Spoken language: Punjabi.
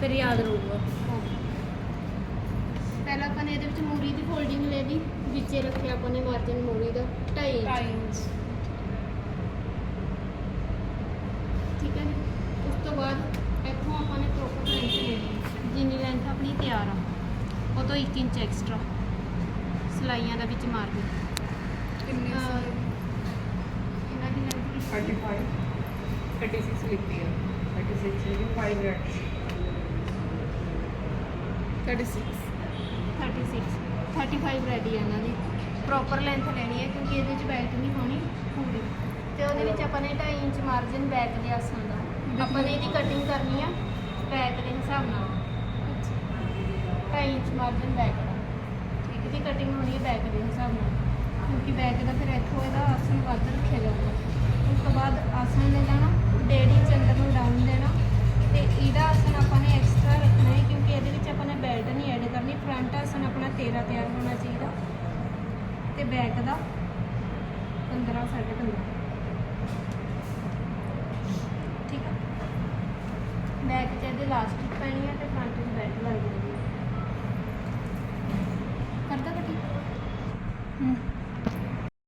ਫਿਰ ਯਾਦ ਰਹੂਗਾ। ਪਹਿਲਾਂ ਆਪਾਂ ਨੇ ਇਹਦੇ ਵਿੱਚ ਮੂਰੀ ਦੀ ਫੋਲਡਿੰਗ ਲੈ ਲਈ ਵਿੱਚੇ ਰੱਖਿਆ ਆਪਾਂ ਨੇ ਮਾਰਜਨ ਮੂਰੀ ਦਾ 2.5 ਇੰਚ। ਠੀਕ ਹੈ ਜੀ। ਉਸ ਤੋਂ ਬਾਅਦ ਇੱਥੋਂ ਆਪਾਂ ਨੇ ਪ੍ਰੋਪਰ ਲੈਂਥ ਲੈਣੀ ਜਿੰਨੀ ਲੈਂਥ ਆਪਣੀ ਤਿਆਰ ਆ ਉਹ ਤੋਂ 1 ਇੰਚ ਐਕਸਟਰਾ ਸਲਾਈਆਂ ਦਾ ਵਿੱਚ ਮਾਰ ਦਿਓ ਕਿੰਨੀ ਇਹਨਾਂ ਦੀ ਲੈਂਥ 35 36 ਲਿਖੀ ਹੈ 36 ਲਿਖੀ 5 ਰੈਟ 36 36 35 ਰੈਡੀ ਆ ਇਹਨਾਂ ਦੀ। ਪ੍ਰੋਪਰ ਲੈਂਥ ਲੈਣੀ ਹੈ ਕਿਉਂਕਿ ਇਹਦੇ ਵਿੱਚ ਬੈਕ ਨਹੀਂ ਹੋਣੀ ਪੂਰੀ। ਤੇ ਉਹਦੇ ਵਿੱਚ ਆਪਾਂ ਨੇ 2.5 ਇੰਚ ਮਾਰਜਨ ਬੈਕ ਦੇ ਆਸਾਂ ਦਾ। ਆਪਾਂ ਨੇ ਇਹਦੀ ਕਟਿੰਗ ਕਰਨੀ ਆ ਬੈਕ ਦੇ ਹਿਸਾਬ ਨਾਲ। 2.5 ਇੰਚ ਮਾਰਜਨ ਬੈਕ ਦਾ। ਠੀਕ ਦੀ ਕਟਿੰਗ ਹੋਣੀ ਹੈ ਬੈਕ ਦੇ ਹਿਸਾਬ ਨਾਲ। ਕਿਉਂਕਿ ਬੈਕ ਦਾ ਫਿਰ ਇੱਥੋਂ ਇਹਦਾ ਆਸਣ ਵੱਧ ਰੱਖਿਆ ਤਿਆਰ ਹੋਣਾ ਚਾਹੀਦਾ। ਤੇ ਬੈਕ ਦਾ 15 15.5 ਠੀਕ ਆ? ਬੈਕ 'ਚ ਇਹਦੇ ਲਾਸਟਿਕ ਪੈਣੀ ਹੈ ਤੇ ਫਰੰਟ 'ਚ ਬੈਲਟ ਲੱਗ ਜਾਣੀ ਹੈ ਕਰਦਾ ਕੱਟੀ ਹੂੰ।